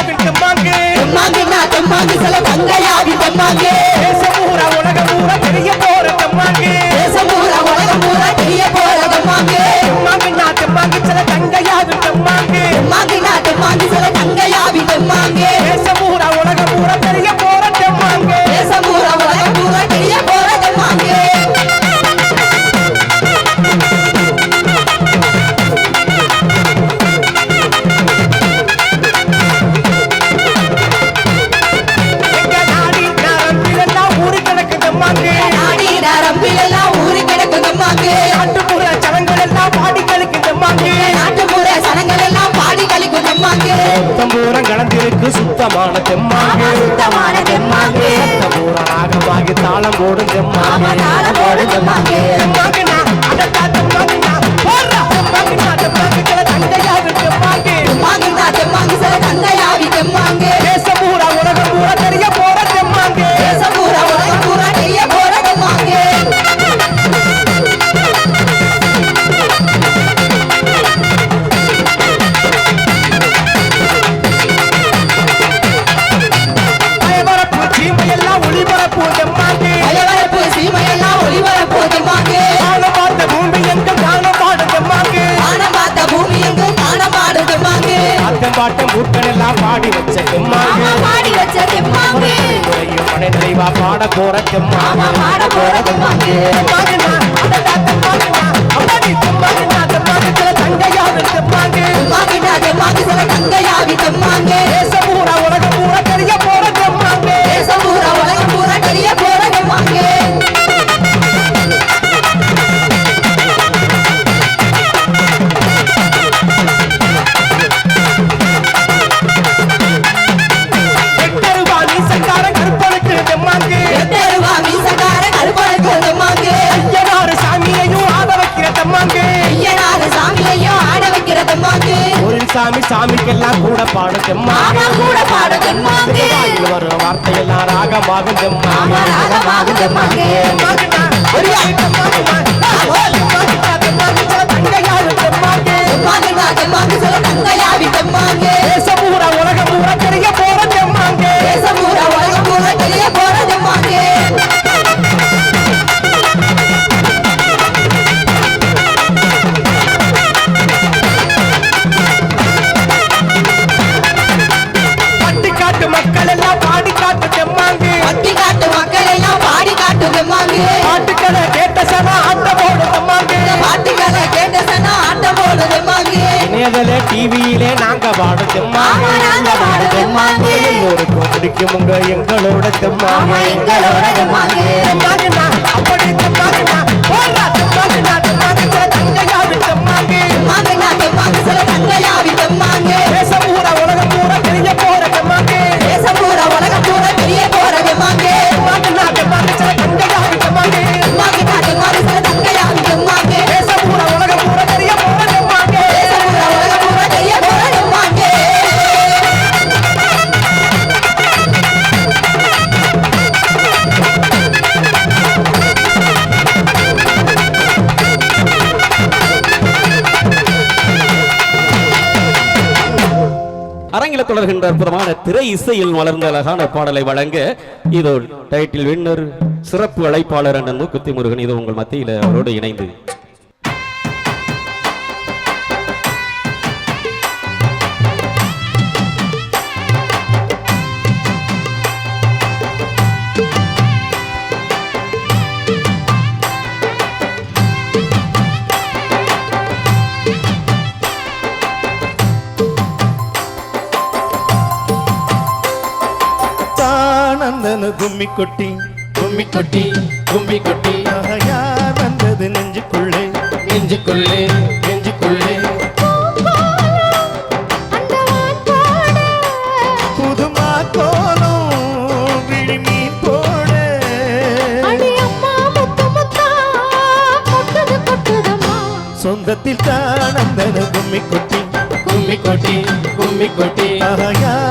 தெம்மாங்கு தெம்மாங்கு நான் தெம்மாங்கு செலவா சொந்தமான செம்மாங்கு ஊரனாக வாங்கி தாளம் போடும் செம்மாங்கு தாளம் போடும் செம்மாங்கு மாமா மாட போறது மாமா சாமி சாமிக்கெல்லாம் கூட பாடும் செம்மா கூட பாடும் செம்மா வரும் வார்த்தையெல்லாம் ராகமாகும் செம்மா ராகமாகும் செம்மா தங்கையாரு பாடத்தம்மா எல்லோருக்கும் பிடிக்குமுங்க எங்களோட தம்மா எங்களோட அப்படி என்ற அற்புதமான திரை இசையில் வளர்ந்த அழகான பாடலை வழங்க இதோ டைட்டில் வின்னர் சிறப்பு அழைப்பாளர் அண்ணன் குத்தி முருகன் இது உங்கள் மத்தியில் அவரோடு இணைந்து வந்தது கும்மி கொட்டி கும்மி கொட்டி கும்மி கொட்டி யார் வந்தது நெஞ்சுக்குள்ளே? நெஞ்சுக்குள்ளே நெஞ்சுக்குள்ளே. புதுமா கோலம் விழிமீ போட சொந்தத்தில் தான் அந்த கும்மி கொட்டி கும்மி கொட்டி கும்மி கொட்டி யார்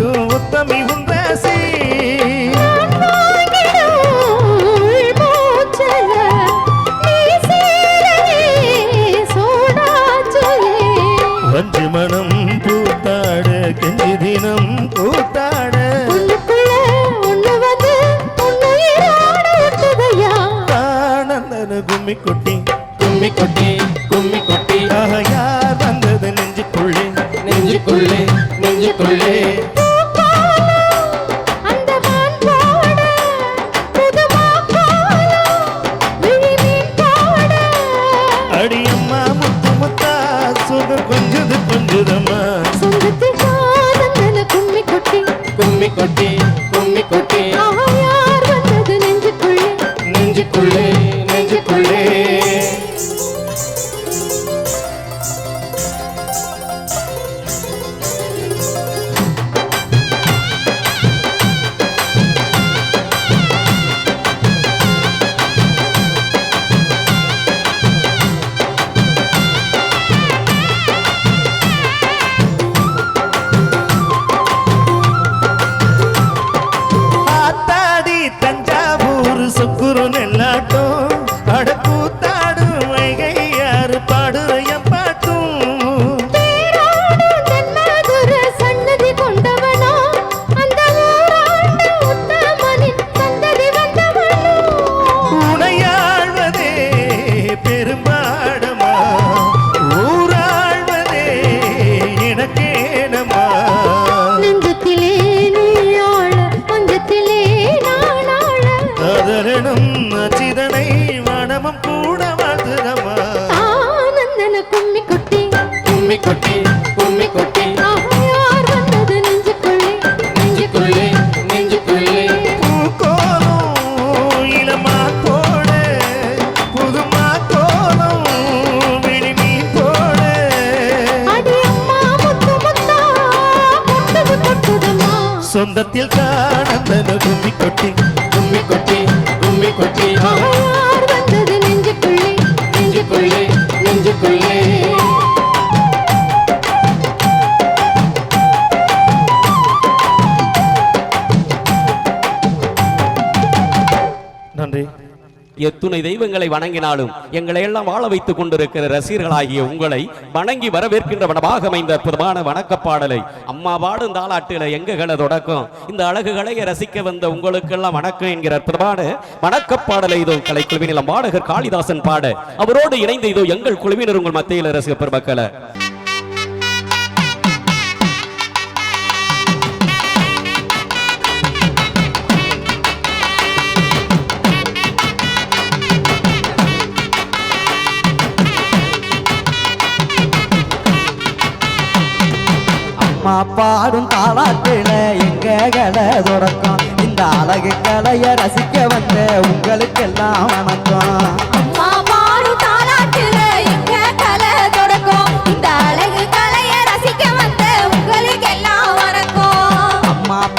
எனக்கு உத்தமி உந்தாசி வஞ்சி மனம் பூத்தாட கெஞ்சி தினம் பூத்தாட. கும்மி கொட்டி கும்மி கொட்டி கும்மி கொட்டி நெஞ்சுக்குள்ளே நெஞ்சுக்குள்ளே. முத்து முத்தா கொட்டுது கொட்டுதம்மா சொந்தத்தில் காணந்தன கும்மி கொட்டி கும்மி கொட்டி எத்துணை தெய்வங்களை வணங்கினாலும் எங்களை எல்லாம் வாழ வைத்துக் கொண்டிருக்கிற ரசிகர்களாகிய உங்களை வணங்கி வரவேற்கின்ற வனமாக அமைந்த அற்புதமான வணக்க பாடலை அம்மா பாடும் தாளாட்டில எங்ககளை தொடக்கம்? இந்த அழகுகளை ரசிக்க வந்த உங்களுக்கெல்லாம் வணக்கம் என்கிற அற்புதமான வணக்க பாடலை இதோ கலைக்குழுவின் பாடகர் காளிதாசன் பாட அவரோடு இணைந்து இதோ எங்கள் குழுவினர் உங்கள் மத்தியில் ரசிக பெருமக்களை. பாடும் தாளாட்டில எங்க கலை தொடக்கம் இந்த அழகு கலைய ரசிக்க வந்த உங்களுக்கெல்லாம் வணக்கம்.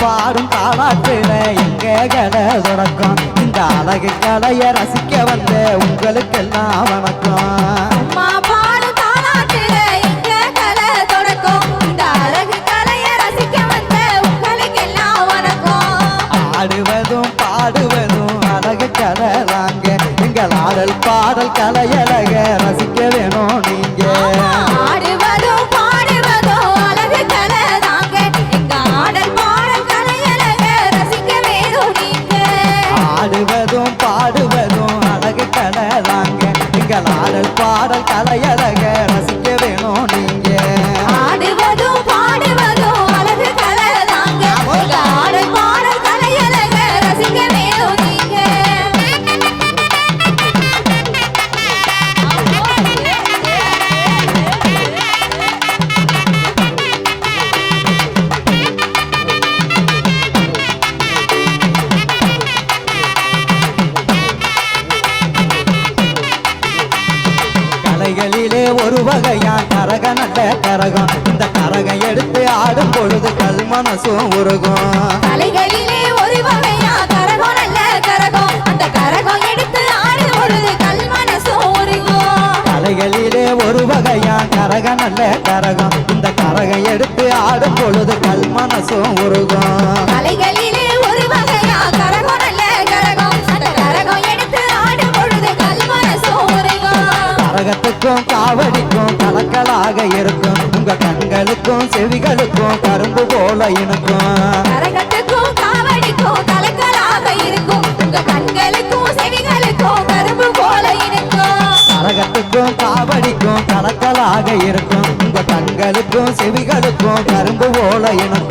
பாடும் தாளாட்டில எங்க கலை தொடக்கம் இந்த அழகு கலைய ரசிக்க வந்த உங்களுக்கெல்லாம் வணக்கம். கலையல மனசும் உருகும். கலைகளிலே ஒரு வகையா கரகம் நல்ல கரகம். அந்த கரகம் எடுத்து ஆடும் பொழுது கல் மனசும் உருகும். கலைகளிலே ஒரு வகையான் கரக நல்ல கரகம். இந்த கரகம் எடுத்து ஆடும் பொழுது கல் மனசும் உருகும். கலைகளிலே ஒரு வகையா கரகம் நல்ல கரகம். அந்த கரகம் எடுத்து ஆடும் பொழுது கல் மனசும் உருகும். கரகத்துக்கும் காவடிக்கும் கலக்கலாக இருக்கும். உங்க கண்களுக்கும் செவிகளுக்கும் கரும்பு போல இனுக்கும் கரகத்துக்கும் காவடிக்கும் கலக்கலாக இருக்கும். உங்க கண்களுக்கும் செவிகளுக்கும் கரும்பு போல கரகத்துக்கும் காவடிக்கும் கலக்கலாக இருக்கும். உங்க கண்களுக்கும் செவிகளுக்கும் கரும்பு போல இணக்கும்.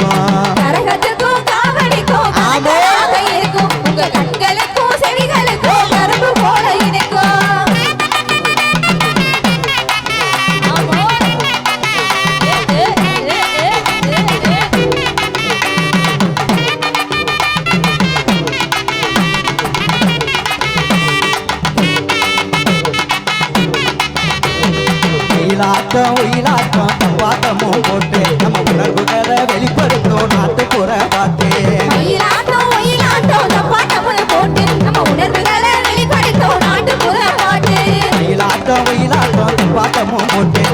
ஒயிலாட்டம் ஒயிலாட்டம் போட்டு